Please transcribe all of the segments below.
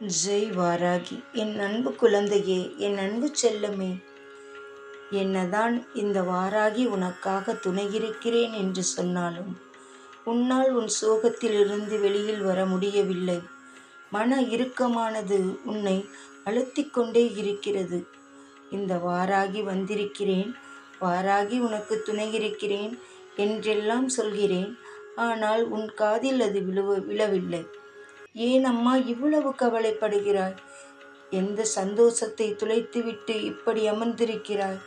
ஜெய் வாராகி என் அன்பு குழந்தையே என் அன்பு செல்லமே என்னதான் இந்த வாராகி உனக்காக துணையிருக்கிறேன் என்று சொன்னாலும் உன்னால் உன் சோகத்திலிருந்து வெளியில் வர முடியவில்லை. மன இறுக்கமானது உன்னை அழுத்திக்கொண்டே இருக்கிறது. இந்த வாராகி வந்திருக்கிறேன் வாராகி உனக்கு துணையிருக்கிறேன் என்றெல்லாம் சொல்கிறேன். ஆனால் உன் காதில் அது விழுவ விழவில்லை. ஏன் அம்மா இவ்வளவு கவலைப்படுகிறாய்? எந்த சந்தோஷத்தை துளைத்துவிட்டு இப்படி அமர்ந்திருக்கிறாய்?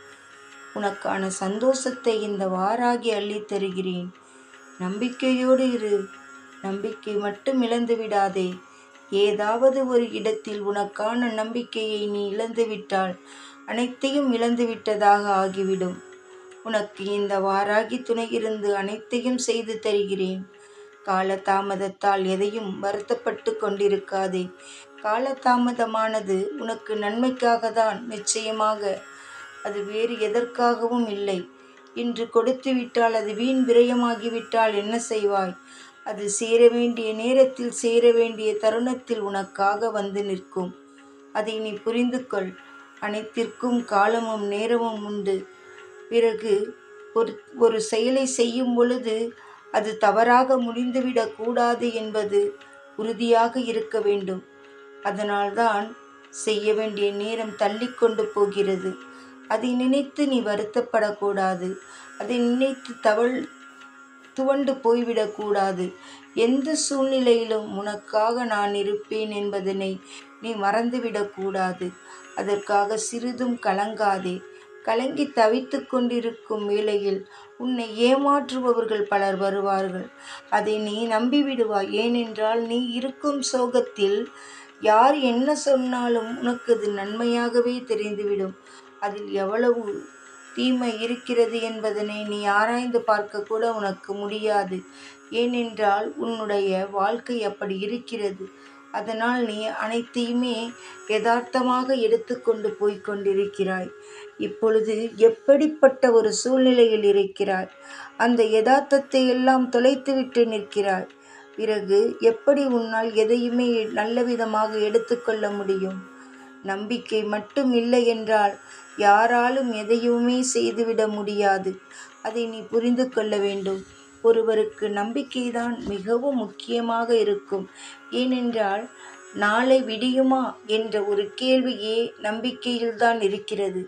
உனக்கான சந்தோஷத்தை இந்த வாராகி அள்ளித் தருகிறேன். நம்பிக்கையோடு இரு. நம்பிக்கை மட்டும் இழந்து விடாதே. ஏதாவது ஒரு இடத்தில் உனக்கான நம்பிக்கையை நீ இழந்துவிட்டால் அனைத்தையும் இழந்து விட்டதாக ஆகிவிடும். உனக்கு இந்த வாராகி துணை இருந்து அனைத்தையும் செய்து தருகிறேன். காலதாமதத்தால் எதையும் வருத்தப்பட்டு கொண்டிருக்காதே. காலதாமதமானது உனக்கு நன்மைக்காக தான் நிச்சயமாக. அது வேறு எதற்காகவும் இல்லை. இன்று கொடுத்து விட்டால் அது வீண் விரயமாகிவிட்டால் என்ன செய்வாய்? அது சேர வேண்டிய நேரத்தில் சேர வேண்டிய தருணத்தில் உனக்காக வந்து நிற்கும். அதை நீ புரிந்து கொள் அனைத்திற்கும் காலமும் நேரமும் உண்டு. பிறகு ஒரு ஒரு செயலை செய்யும் பொழுது அது தவறாக முடிந்துவிடக் கூடாது என்பது உறுதியாக இருக்க வேண்டும். அதனால்தான் செய்ய வேண்டிய நேரம் தள்ளிக்கொண்டு போகிறது. அதை நினைத்து நீ வருத்தப்படக்கூடாது அதை நினைத்து தவள் துவண்டு போய்விடக்கூடாது எந்த சூழ்நிலையிலும் உனக்காக நான் இருப்பேன் என்பதனை நீ மறந்துவிடக்கூடாது அதற்காக சிறிதும் கலங்காதே. கலங்கி தவித்து கொண்டிருக்கும் வேளையில் உன்னை ஏமாற்றுபவர்கள் பலர் வருவார்கள். அதை நீ நம்பிவிடுவாய். ஏனென்றால் நீ இருக்கும் சோகத்தில் யார் என்ன சொன்னாலும் உனக்கு அது நன்மையாகவே தெரிந்துவிடும். அதில் எவ்வளவு தீமை இருக்கிறது என்பதனை நீ ஆராய்ந்து பார்க்க கூட உனக்கு முடியாது. ஏனென்றால் உன்னுடைய வாழ்க்கை அப்படி இருக்கிறது. அதனால் நீ அனைத்தையுமே யதார்த்தமாக எடுத்துக்கொண்டு போய்க் கொண்டிருக்கிறாய். இப்பொழுது எப்படிப்பட்ட ஒரு சூழ்நிலையில் இருக்கிறாய்? அந்த யதார்த்தத்தை எல்லாம் தொலைத்துவிட்டு நிற்கிறாய். பிறகு எப்படி உன்னால் எதையுமே நல்ல விதமாக எடுத்துக்கொள்ள முடியும்? நம்பிக்கை மட்டும் இல்லை என்றால் யாராலும் எதையுமே செய்துவிட முடியாது. அதை நீ புரிந்து கொள்ள வேண்டும். ஒருவருக்கு நம்பிக்கைதான் மிகவும் முக்கியமாக இருக்கும். ஏனென்றால் நாளை விடியுமா என்ற ஒரு கேள்வியே நம்பிக்கையில்தான் இருக்கிறது.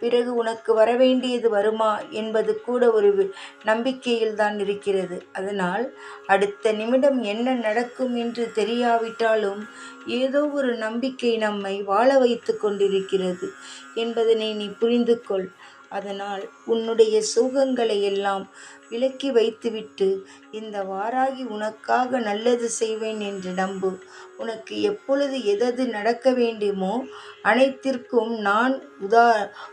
பிறகு உனக்கு வரவேண்டியது வருமா என்பது கூட ஒரு நம்பிக்கையில்தான் இருக்கிறது. அதனால் அடுத்த நிமிடம் என்ன நடக்கும் என்று தெரியாவிட்டாலும் ஏதோ ஒரு நம்பிக்கை நம்மை வாழ வைத்து கொண்டிருக்கிறது என்பதனை நீ புரிந்து கொள் அதனால் உன்னுடைய சோகங்களை எல்லாம் விலக்கி வைத்துவிட்டு இந்த வாராகி உனக்காக நல்லது செய்வேன் என்று நம்பு. உனக்கு எப்பொழுது எதது நடக்க வேண்டுமோ அனைத்திற்கும் நான் உதா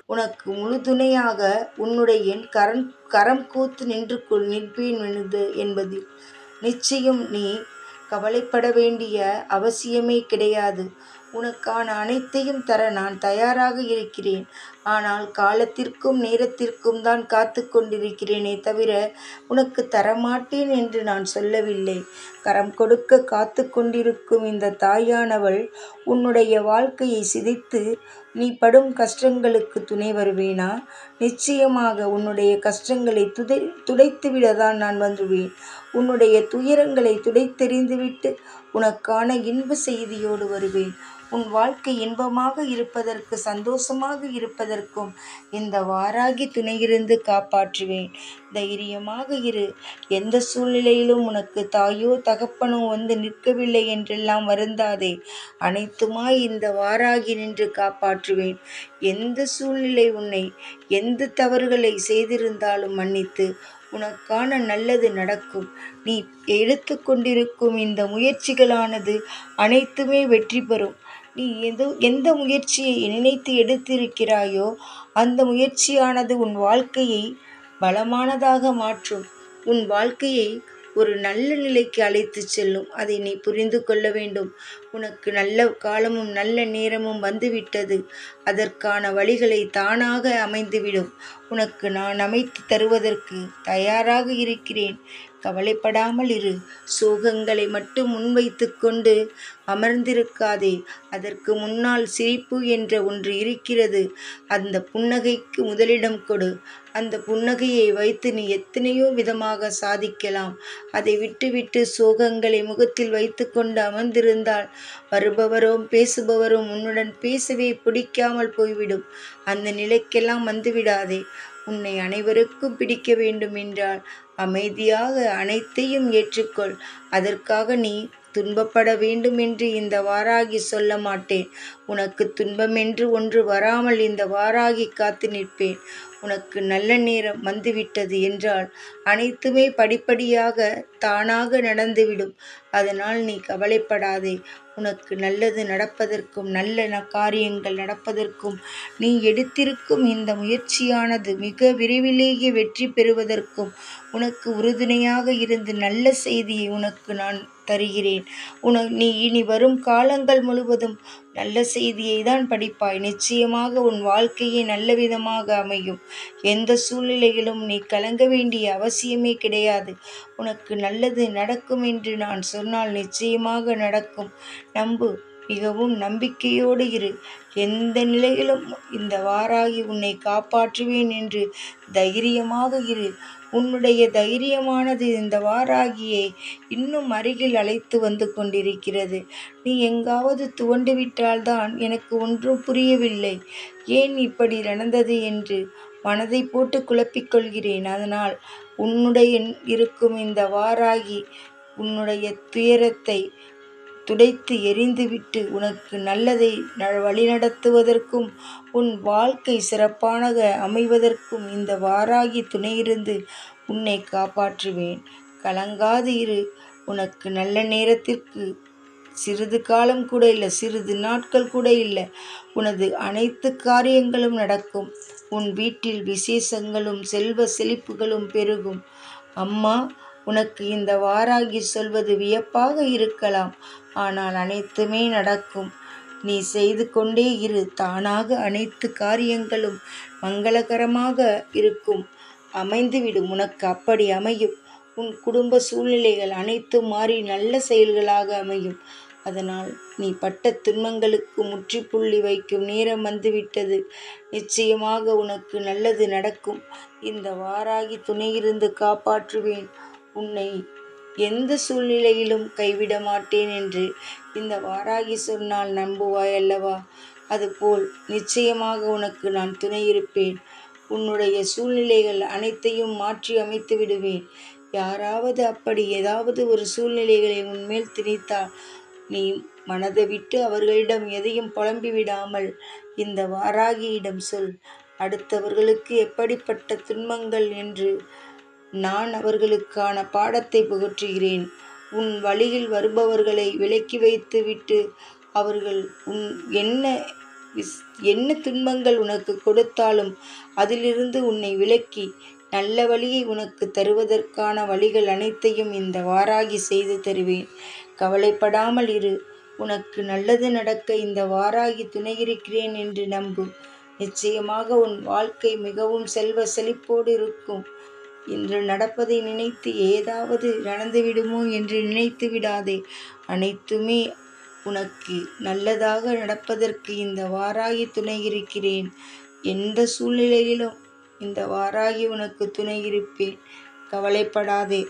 உனக்கு முழு துணையாக உன்னுடைய கரம் கரம் கூத்து நின்று கொள் நிற்பேன் என்பதில் நிச்சயம் நீ கவலைப்பட வேண்டிய அவசியமே கிடையாது. உனக்கான அனைத்தையும் தர நான் தயாராக இருக்கிறேன். ஆனால் காலத்திற்கும் நேரத்திற்கும் தான் காத்து கொண்டிருக்கிறேனே தவிர உனக்கு தரமாட்டேன் என்று நான் சொல்லவில்லை. கரம் கொடுக்க காத்து கொண்டிருக்கும் இந்த தாயானவள் உன்னுடைய வாழ்க்கையை சிதைத்து நீ படும் கஷ்டங்களுக்கு துணை வருவேனா? நிச்சயமாக உன்னுடைய கஷ்டங்களை துதை துடைத்துவிட தான் நான் வந்துவேன். உன்னுடைய துயரங்களை துடைத்தெறிந்துவிட்டு உனக்கான இன்ப செய்தியோடு வருவேன். உன் வாழ்க்கை இன்பமாக இருப்பதற்கு சந்தோஷமாக இருப்பதற்கும் இந்த வாராகி துணையிருந்து காப்பாற்றுவேன். தைரியமாக இரு. எந்த சூழ்நிலையிலும் உனக்கு தாயோ தகப்பனோ வந்து நிற்கவில்லை என்றெல்லாம் வருந்தாதே. அனைத்துமாய் இந்த வாராகி நின்று காப்பாற்றுவேன். எந்த சூழ்நிலை உன்னை எந்த தவறுகளை செய்திருந்தாலும் மன்னித்து உனக்கான நல்லது நடக்கும். நீ எடுத்து கொண்டிருக்கும் இந்த முயற்சிகளானது அனைத்துமே வெற்றி பெறும். நீ எது எந்த முயற்சியை நினைத்து எடுத்திருக்கிறாயோ அந்த முயற்சியானது உன் வாழ்க்கையை பலமானதாக மாற்றும். உன் வாழ்க்கையை ஒரு நல்ல நிலைக்கு அழைத்து செல்லும். அதை நீ புரிந்து கொள்ள வேண்டும். உனக்கு நல்ல காலமும் நல்ல நேரமும் வந்துவிட்டது. அதற்கான வழிகளை தானாக அமைந்துவிடும். உனக்கு நான் அமைத்து தருவதற்கு தயாராக இருக்கிறேன். கவலைப்படாமல் இரு. சோகங்களை மட்டும் முன்வைத்து கொண்டு அமர்ந்திருக்காதே. அதற்கு முன்னால் சிரிப்பு என்ற ஒன்று இருக்கிறது. அந்த புன்னகைக்கு முதலிடம் கொடு. அந்த புன்னகையை வைத்து நீ எத்தனையோ விதமாக சாதிக்கலாம். அதை விட்டுவிட்டு சோகங்களை முகத்தில் வைத்து கொண்டு அமர்ந்திருந்தால் வருபவரும் பேசுபவரும் உன்னுடன் பேசவே பிடிக்காமல் போய்விடும். அந்த நிலைக்கெல்லாம் வந்துவிடாதே. உன்னை அனைவருக்கும் பிடிக்க வேண்டும் என்றால் அமைதியாக அனைத்தையும் ஏற்றுக்கொள். அதற்காக நீ துன்பப்பட வேண்டும் என்று இந்த வாராகி சொல்ல மாட்டேன். உனக்கு துன்பமென்று ஒன்று வராமல் இந்த வாராகி காத்து நிற்பேன். உனக்கு நல்ல நேரம் வந்துவிட்டது என்றால் அனைத்துமே படிப்படியாக தானாக நடந்துவிடும். அதனால் நீ கவலைப்படாதே. உனக்கு நல்லது நடப்பதற்கும் நல்ல காரியங்கள் நடப்பதற்கும் நீ எடுத்திருக்கும் இந்த முயற்சியானது மிக விரைவிலேயே வெற்றி பெறுவதற்கும் உனக்கு உறுதுணையாக இருந்து நல்ல செய்தியை உனக்கு நான் தருகிறேன். உன நீ இனி வரும் காலங்கள் முழுவதும் நல்ல செய்தியை தான் படிப்பாய். நிச்சயமாக உன் வாழ்க்கையே நல்ல விதமாக அமையும். எந்த சூழ்நிலையிலும் நீ கலங்க வேண்டிய அவசியமே கிடையாது. உனக்கு நல்லது நடக்கும் என்று நான் சொன்னால் நிச்சயமாக நடக்கும். நம்பு மிகவும் நம்பிக்கையோடு இரு. எந்த நிலையிலும் இந்த வாராகி உன்னை காப்பாற்றுவேன் என்று தைரியமாக இரு. உன்னுடைய தைரியமானது இந்த வாராகியை இன்னும் அருகில் அழைத்து வந்து கொண்டிருக்கிறது. நீ எங்காவது துவண்டுவிட்டால்தான் எனக்கு ஒன்றும் புரியவில்லை. ஏன் இப்படி நடந்தது என்று மனதை போட்டு குழப்பிக்கொள்கிறேன் அதனால் உன்னுடைய இருக்கும் இந்த வாராகி உன்னுடைய துயரத்தை துடைத்து எறிந்துவிட்டு உனக்கு நல்லதை வழிநடத்துவதற்கும் உன் வாழ்க்கை சிறப்பானக அமைவதற்கும் இந்த வாராகி துணையிருந்து உன்னை காப்பாற்றுவேன். கலங்காது இரு உனக்கு நல்ல நேரத்திற்கு. சிறிது காலம் கூட இல்லை சிறிது நாட்கள் கூட இல்லை. உனது அனைத்து காரியங்களும் நடக்கும். உன் வீட்டில் விசேஷங்களும் செல்வ செழிப்புகளும் பெருகும். அம்மா உனக்கு இந்த வாராகி சொல்வது வியப்பாக இருக்கலாம். ஆனால் அனைத்துமே நடக்கும். நீ செய்து கொண்டே இரு. தானாக அனைத்து காரியங்களும் மங்களகரமாக இருக்கும். அமைந்துவிடும் உனக்கு அப்படி அமையும். உன் குடும்ப சூழ்நிலைகள் அனைத்தும் மாறி நல்ல செயல்களாக அமையும். அதனால் நீ பட்ட துன்பங்களுக்கு முற்றுப்புள்ளி வைக்கும் நேரம் வந்துவிட்டது. நிச்சயமாக உனக்கு நல்லது நடக்கும். இந்த வாராகி துணையிருந்து காப்பாற்றுவேன். உன்னை எந்த சூழ்நிலையிலும் கைவிட மாட்டேன் என்று இந்த வாராகி சொன்னால் நம்புவாய் அல்லவா அதுபோல் நிச்சயமாக உனக்கு நான் துணை இருப்பேன். உன்னுடைய சூழ்நிலைகள் அனைத்தையும் மாற்றி அமைத்து விடுவேன். யாராவது அப்படி ஏதாவது ஒரு சூழ்நிலைகளை உன்மேல் திணித்தால் நீ மனதை விட்டு அவர்களிடம் எதையும் புலம்பி விடாமல் இந்த வாராகியிடம் சொல். அடுத்தவர்களுக்கு எப்படிப்பட்ட துன்பங்கள் என்று நான் அவர்களுக்கான பாடத்தை புகற்றுகிறேன். உன் வழியில் வருபவர்களை விலக்கி வைத்து விட்டு அவர்கள் உன் என்ன என்ன துன்பங்கள் உனக்கு கொடுத்தாலும் அதிலிருந்து உன்னை விலக்கி நல்ல வழியை உனக்கு தருவதற்கான வழிகள் அனைத்தையும் இந்த வாராகி செய்து தருவேன். கவலைப்படாமல் இரு. உனக்கு நல்லது நடக்க இந்த வாராகி துணையிருக்கிறேன் என்று நம்பு நிச்சயமாக உன் வாழ்க்கை மிகவும் செல்வ செழிப்போடு இருக்கும். இன்று நடப்பதை நினைத்து ஏதாவது நடந்துவிடுமோ என்று நினைத்து விடாதே. அனைத்துமே உனக்கு நல்லதாக நடப்பதற்கு இந்த வாராகி துணை இருக்கிறேன். எந்த சூழ்நிலையிலும் இந்த வாராகி உனக்கு துணை இருப்பேன். கவலைப்படாதே.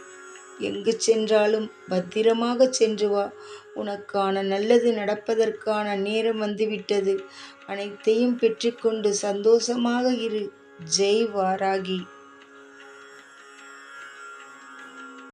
எங்கு சென்றாலும் பத்திரமாக சென்று வா. உனக்கான நல்லது நடப்பதற்கான நேரம் வந்துவிட்டது. அனைத்தையும் பெற்றுக்கொண்டு சந்தோஷமாக இரு. ஜெய் வாராகி.